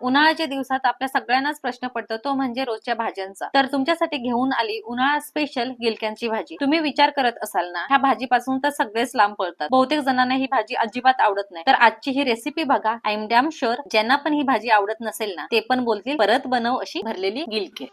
उन्हाळ्याच्या दिवसात आपल्या सगळ्यांनाच प्रश्न पडतो तो म्हणजे रोजच्या भाज्यांचा. तर तुमच्यासाठी घेऊन आली उन्हाळा स्पेशल गिलक्यांची भाजी. तुम्ही विचार करत असाल ना ह्या भाजीपासून तर सगळेच लांब पळतात. बहुतेक जणांना ही भाजी अजिबात आवडत नाही. तर आजची ही रेसिपी बघा. आय एम डॅम शुअर ज्यांना पण ही भाजी आवडत नसेल ना ते पण बोलतील परत बनव अशी भरलेली गिलके.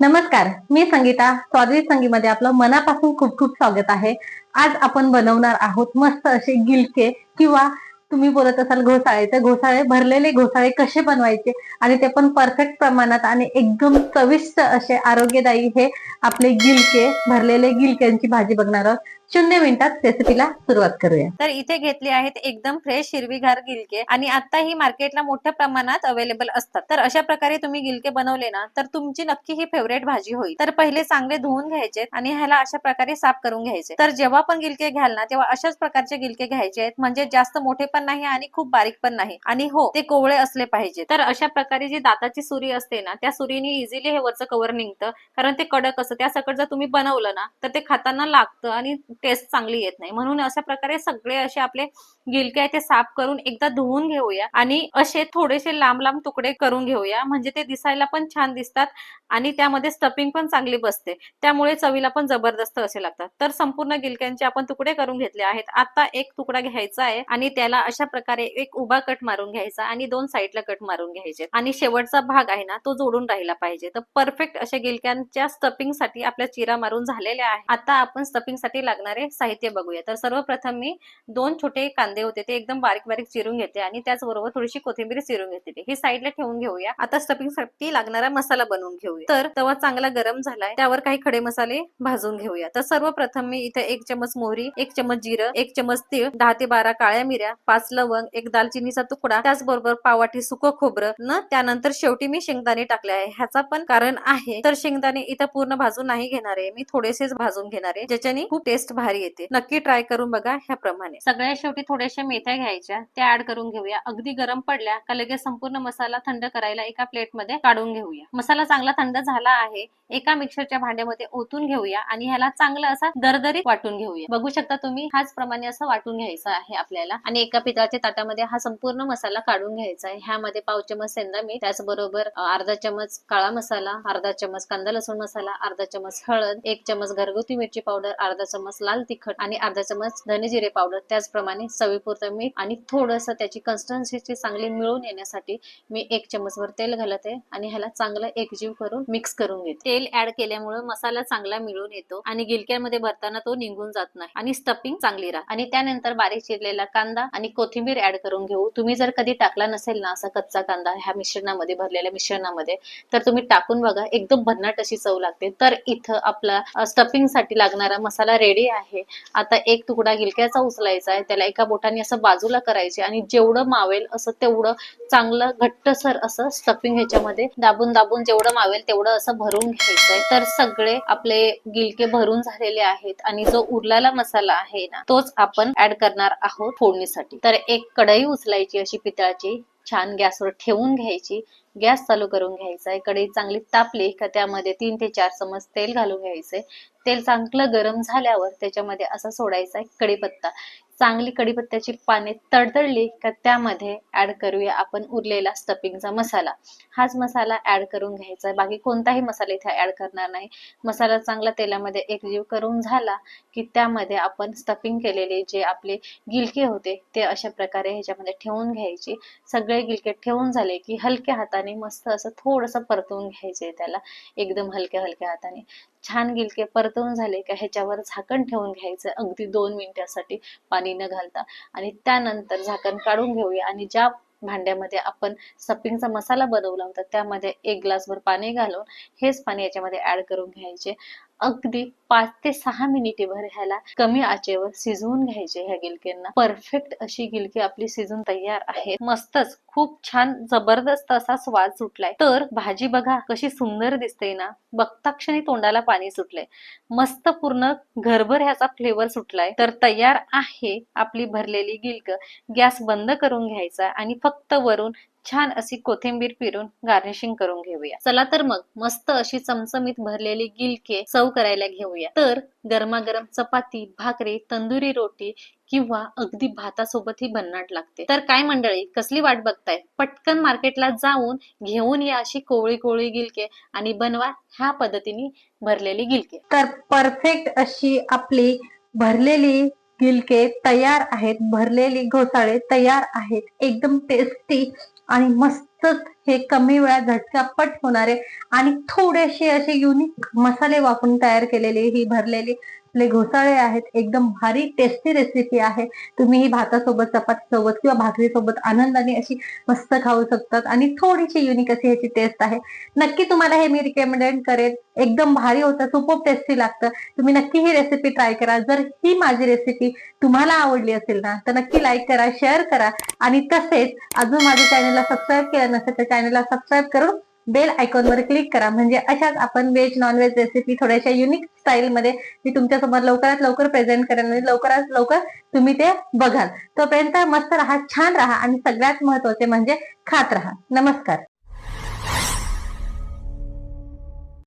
नमस्कार मी संगीता. स्वादिष्ट संगीमध्ये आपलं मनापासून खूप खूप स्वागत आहे. आज आपण बनवणार आहोत मस्त असे गिलके किंवा तुम्ही बोलत असाल घोसाळे तर घोसाळे भरलेले घोसाळे कसे बनवायचे? आणि ते पण परफेक्ट प्रमाणात आणि एकदम चविष्ट असे आरोग्यदायी हे आपले गिलके भरलेले गिलक्यांची भाजी बघणार आहोत. शून्य मिनिटात रेसिपीला सुरुवात करूया. तर इथे घेतले आहेत एकदम फ्रेश हिरवीगार गिलके आणि आता ही मार्केटला मोठ्या प्रमाणात अवेलेबल असतात. तर अशा प्रकारे तुम्ही गिलके बनवले ना तर तुमची नक्की ही फेवरेट भाजी होईल. तर पहिले चांगले धुवून घ्यायचे आणि ह्याला अशा प्रकारे साफ करून घ्यायचे. तर जेव्हा पण गिलके घ्याल ना तेव्हा अशाच प्रकारचे गिलके घ्यायचे आहेत. म्हणजे जास्त मोठे पण नाही आणि खूप बारीक पण नाही. आणि हो ते कोवळे असले पाहिजे तर अशा प्रकारे जी दाताची सुरी असते ना त्या सुरीने इझिली हे वरचं कवर निघतं. कारण ते कडक असतं. त्या सकट जर तुम्ही बनवलं ना तर ते खाताना लागतं आणि टेस्ट चांगली येत नाही. म्हणून अशा प्रकारे सगळे असे आपले गिलके आहे ते साफ करून एकदा धुवून घेऊया. आणि असे थोडेसे लांब लांब तुकडे करून घेऊया. म्हणजे ते दिसायला पण छान दिसतात आणि त्यामध्ये स्टफिंग पण चांगली बसते. त्यामुळे चवीला पण जबरदस्त असे लागतात. तर संपूर्ण गिलक्यांचे आपण तुकडे करून घेतले आहेत. आता एक तुकडा घ्यायचा आहे आणि त्याला अशा प्रकारे एक उभा कट मारून घ्यायचा आणि दोन साईडला कट मारून घ्यायचे. आणि शेवटचा भाग आहे ना तो जोडून राहिला पाहिजे. तर परफेक्ट अशा गिलक्यांच्या स्टफिंगसाठी आपल्या चिरा मारून झालेल्या आहे आता आपण स्टफिंगसाठी लागणारे साहित्य बघूया. तर सर्वप्रथम मी दोन छोटे कांदे होते ते एकदम बारीक बारीक चिरून घेते आणि त्याचबरोबर थोडीशी कोथिंबीर चिरून घेते. ही साईडला ठेवून घेऊया. आता स्टफिंगसाठी लागणारा मसाला बनवून घेऊया. तर तवा चांगला गरम झालाय. त्यावर काही खडे मसाले भाजून घेऊया. तर सर्वप्रथम मी इथे एक चमच मोहरी एक चमच जिरं एक चमच तीळ दहा ते बारा काळ्या मिऱ्या पाच लवंग एक दालचिनीचा तुकडा त्याचबरोबर पावाटी सुकं खोबरं न त्यानंतर शेवटी मी शेंगदाणे टाकले आहे. ह्याचा पण कारण आहे तर शेंगदाणे इथं पूर्ण भाजून नाही घेणार आहे. मी थोडेसेच भाजून घेणार आहे ज्याच्याने खूप टेस्ट भारी येते. नक्की ट्राय करून बघा ह्याप्रमाणे. सगळ्या शेवटी थोड्याशा मेथ्या घ्यायच्या त्या ऍड करून घेऊया. अगदी गरम पडल्या का लगेच संपूर्ण मसाला थंड करायला एका प्लेटमध्ये काढून घेऊया. मसाला चांगला थंड झाला आहे एका मिक्सरच्या भांड्यामध्ये ओतून घेऊया आणि ह्याला चांगला असा दरदरीत वाटून घेऊया. बघू शकता तुम्ही हाच प्रमाणे असं वाटून घ्यायचं आहे आपल्याला. आणि एका पितळाच्या ताटामध्ये हा संपूर्ण मसाला काढून घ्यायचा आहे. ह्यामध्ये पाव चमच सेंदा मीठ त्याचबरोबर अर्धा चमच काळा मसाला अर्धा चमच कांदा लसूण मसाला अर्धा चमच हळद एक चमच घरगुती मिरची पावडर अर्धा चमच लाल तिखट आणि अर्धा चमच धने जिरे पावडर. त्याचप्रमाणे चवीपुरतं मीठ आणि थोडंसं त्याची कन्सिस्टन्सी चांगली मिळून येण्यासाठी मी एक चमचभर तेल घालत आहे आणि ह्याला चांगलं एकजीव करून मिक्स करून घेते. तेल ऍड केल्यामुळे मसाला चांगला मिळून येतो आणि गिलक्यामध्ये भरताना तो निघून जात नाही आणि स्टफिंग चांगली राहते. आणि त्यानंतर बारीक चिरलेला कांदा आणि कोथिंबीर ऍड करून घेऊ. तुम्ही जर कधी टाकला नसेल ना असा कच्चा कांदा ह्या मिश्रणामध्ये भरलेल्या मिश्रणामध्ये तर तुम्ही टाकून बघा एकदम भन्नाट अशी चव लागते. तर इथं आपला स्टफिंगसाठी लागणारा मसाला रेडी आहे. आता एक तुकडा गिलक्याचा उचलायचा आहे. त्याला एका बोटाने असं बाजूला करायचे आणि जेवढं मावेल असं तेवढं चांगलं घट्टसर असं स्टफिंग ह्याच्यामध्ये दाबून दाबून जेवढं मावेल तेवढं असं भरून घ्यायचंय तर सगळे आपले गिलके भरून झालेले आहेत आणि जो उरलेला मसाला आहे ना तोच आपण ऍड करणार आहोत फोडणीसाठी. तर एक कढई उचलायची अशी पितळाची छान गॅसवर ठेवून घ्यायची. गॅस चालू करून घ्यायचा. आहे कढई चांगली तापली का त्यामध्ये तीन ते चार चमच तेल घालून घ्यायचंय तेल चांगलं गरम झाल्यावर त्याच्यामध्ये असा सोडायचा आहे कढीपत्ता. चांगली कढीपत्त्याची पाने तडतडली का त्यामध्ये ऍड करूया आपण उरलेला स्टफिंगचा मसाला. हाच मसाला ऍड करून घ्यायचा आहे. बाकी कोणताही मसाला इथे ऍड करणार नाही. मसाला चांगला तेलामध्ये एकजीव करून झाला की त्यामध्ये आपण स्टफिंग केलेले जे आपले गिलके होते ते अशा प्रकारे ह्याच्यामध्ये ठेवून घ्यायचे. सगळे गिलके ठेवून झाले की हलक्या हाताने मस्त असं थोडंसं परतवून घ्यायचे त्याला. एकदम हलक्या हलक्या हाताने. छान गिलके परतवून झाले का ह्याच्यावर झाकण ठेवून घ्यायचं अगदी दोन मिनिटासाठी पाणी न घालता. आणि त्यानंतर झाकण काढून घेऊया आणि ज्या भांड्यामध्ये आपण सपिंगचा मसाला बनवला होता त्यामध्ये एक ग्लासभर पाणी घालून हेच पाणी याच्यामध्ये ऍड करून घ्यायचे. अगदी पाच ते सहा मिनिटेभर ह्याला कमी आचेवर शिजवून घ्यायचे ह्या गिलक्यांना. परफेक्ट अशी गिलकी आपली शिजून तयार आहे मस्तच. खूप छान जबरदस्त असा स्वाद सुटलाय. तर भाजी बघा कशी सुंदर दिसते ना. बघता क्षणी तोंडाला पाणी सुटलंय. मस्त पूर्ण घरभर ह्याचा फ्लेवर सुटलाय. तर तयार आहे आपली भरलेली गिलक. गॅस बंद करून घ्यायचा आणि फक्त वरून छान अशी कोथिंबीर पिरून गार्निशिंग करून घेऊया. चला तर मग मस्त अशी चमचमीत भरलेली गिलके चव करायला घेऊया. तर गरमागरम चपाती भाकरी तंदुरी रोटी किंवा अगदी भातासोबतही भन्नाट लागते. तर काय मंडळी कसली वाट बघताय? पटकन मार्केटला जाऊन घेऊन या अशी कोवळी कोवळी गिलके आणि बनवा ह्या पद्धतीने भरलेली गिलके. तर परफेक्ट अशी आपली भरलेली गिलके तयार आहेत. भरलेली घोसाळे तयार आहेत. एकदम टेस्टी आणि मस्तच हे कमी वेळात झटकापट होणारे आणि थोडेसे असे युनिक मसाले वापरून तयार केलेले ही भरलेली आपले घोसाळे आहेत एकदम भारी टेस्टी रेसिपी आहे. तुम्ही ही भातासोबत चपाती सोबत किंवा भाकरीसोबत आनंदाने अशी मस्त खाऊ शकतात आणि थोडीशी युनिक अशी ह्याची टेस्ट आहे. नक्की तुम्हाला हे मी रिकमेंड करेन. एकदम भारी होतं सुपर टेस्टी लागतं. तुम्ही नक्की ही रेसिपी ट्राय करा. जर ही माझी रेसिपी तुम्हाला आवडली असेल ना तर नक्की लाईक करा शेअर करा. आणि तसेच अजून माझ्या चॅनलला सबस्क्राईब केलं नसेल तर चॅनलला सबस्क्राईब करून बेल आयकॉनवर क्लिक करा. म्हणजे अशाच आपण व्हेज नॉन व्हेज रेसिपी थोड्याशा युनिक स्टाईलमध्ये मी तुमच्यासमोर लवकरात लवकर प्रेझेंट करेन. म्हणजे लवकरात लवकर तुम्ही ते बघाल. तोपर्यंत मस्त राहा छान राहा आणि सगळ्यात महत्त्वाचे म्हणजे खात राहा. नमस्कार.